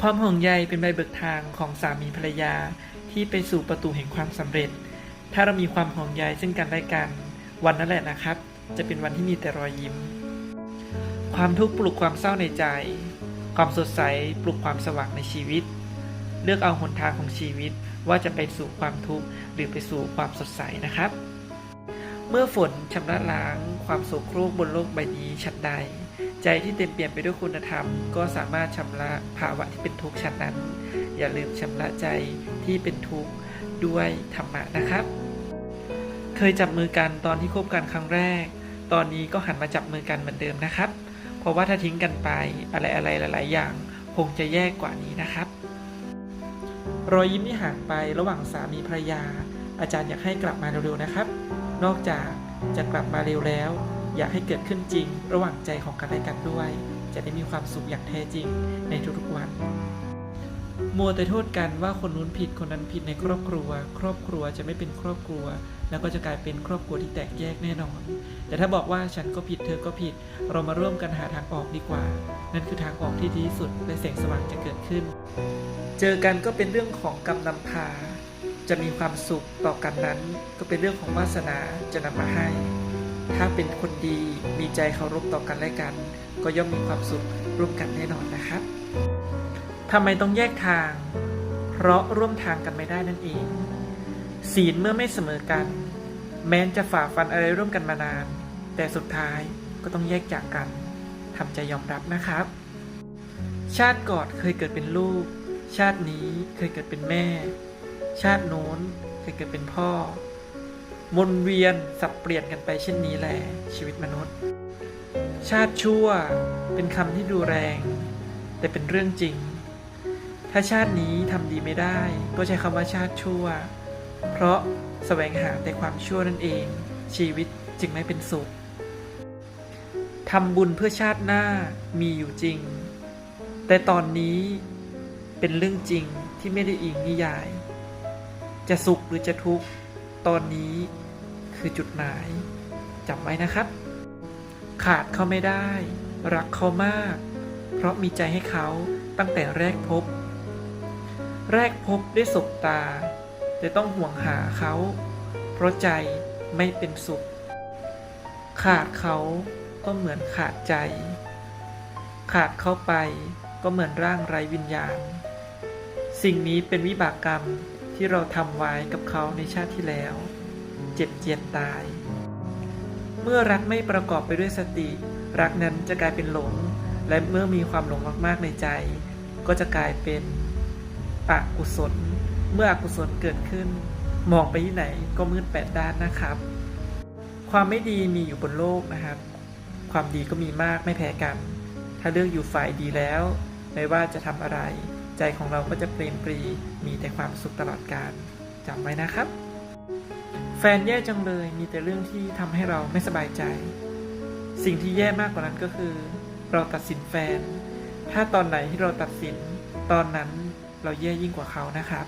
ความห่วงใยเป็นใบเบิกทางของสามีภรรยาที่ไปสู่ประตูแห่งความสำเร็จ ถ้าเรามีความห่วงใยซึ่งกันและกัน วันนั้นแหละนะครับ จะเป็นวันที่มีแต่รอยยิ้ม ความทุกข์ปลุกความเศร้าในใจ ความสดใสปลุกความสว่างในชีวิต เลือกเอาหนทางของชีวิตว่าจะไปสู่ความทุกข์หรือไปสู่ความสดใสนะครับ เมื่อฝนชำระล้างความโศกโครกบนโลกใบนี้ฉันใด ใจที่เต็มเปี่ยมไปด้วยคุณธรรม ก็สามารถชำระภาวะที่เป็นทุกข์ฉันนั้น อย่าลืมชำระใจที่เป็นทุกข์ด้วยธรรมะนะครับ เคยจับมือกันตอนที่คบกันครั้งแรก ตอนนี้ก็หันมาจับมือกันเหมือนเดิมนะครับ เพราะว่าถ้าทิ้งกันไปอะไรอะไรหลาย ๆ อย่างคงจะแย่กว่านี้นะครับ รอยยิ้มที่ห่างไประหว่างสามีภรรยา อาจารย์อยากให้กลับมาเร็ว ๆ นะครับ นอกจากจะกลับมาเร็วแล้ว อยากให้เกิดขึ้นจริง ระหว่างใจของกันและกันด้วย จะได้มีความสุขอย่างแท้จริงในทุกๆวัน มัวแต่โทษกันว่าคนนู้นผิดคนนั้นผิดในครอบครัว ครอบครัวจะไม่เป็นครอบครัว แล้วก็จะกลายเป็นครอบครัวที่แตกแยกแน่นอน แต่ถ้าบอกว่าฉันก็ผิดเธอก็ผิด เรามาร่วมกันหาทางออกดีกว่า นั่นคือทางออกที่ดีที่สุดและแสงสว่างจะเกิดขึ้น เจอกันก็เป็นเรื่องของกรรมนำพาจะมีความสุขต่อกันนั้น ก็เป็นเรื่องของวาสนาจะนำมาให้ ถ้าเป็นคนดีมีใจเคารพต่อกันและกัน ก็ย่อมมีความสุขร่วมกันแน่นอนนะครับทำไมต้องแยกทาง เพราะร่วมทางกันไม่ได้นั่นเอง ศีลเมื่อไม่เสมอกัน แม้นจะฝ่าฟันอะไรร่วมกันมานาน แต่สุดท้ายก็ต้องแยกจากกันทำใจยอมรับนะครับ ชาติก่อนเคยเกิดเป็นลูก ชาตินี้เคยเกิดเป็นแม่ ชาติโน้นเคยเกิดเป็นพ่อ วนเวียนสับเปลี่ยนกันไปเช่นนี้แหละชีวิตมนุษย์ ชาติชั่วเป็นคำที่ดูแรง แต่เป็นเรื่องจริง ถ้าชาตินี้ทำดีไม่ได้ ก็ใช้คำว่าชาติชั่ว เพราะแสวงหาแต่ความชั่วนั่นเอง ชีวิตจึงไม่เป็นสุขทำบุญเพื่อชาติหน้ามีอยู่จริง แต่ตอนนี้เป็นเรื่องจริงที่ไม่ได้อิงนิยาย จะสุขหรือจะทุกข์ ตอนนี้คือจุดหมายจำไว้นะครับ ขาดเขาไม่ได้ รักเขามาก เพราะมีใจให้เขาตั้งแต่แรกพบ แรกพบได้สบตา แต่ต้องห่วงหาเขา เพราะใจไม่เป็นสุข ขาดเขาก็เหมือนขาดใจ ขาดเขาไปก็เหมือนร่างไร้วิญญาณ สิ่งนี้เป็นวิบากกรรม ที่เราทำไว้กับเขาในชาติที่แล้ว เจ็บเจียนตาย เมื่อรักไม่ประกอบไปด้วยสติ รักนั้นจะกลายเป็นหลง และเมื่อมีความหลงมากๆในใจ ก็จะกลายเป็นอกุศล เมื่ออกุศลเกิดขึ้น มองไปที่ไหนก็มืดแปดด้านนะครับ ความไม่ดีมีอยู่บนโลกนะครับ ความดีก็มีมากไม่แพ้กัน ถ้าเลือกอยู่ฝ่ายดีแล้ว ไม่ว่าจะทำอะไร ใจของเราก็จะเปรมปรี มีแต่ความสุขตลอดกาลจำไว้นะครับ แฟนแย่จังเลย มีแต่เรื่องที่ทำให้เราไม่สบายใจ สิ่งที่แย่มากกว่านั้นก็คือ เราตัดสินแฟน ถ้าตอนไหนที่เราตัดสิน ตอนนั้นเราแย่ยิ่งกว่าเขานะครับ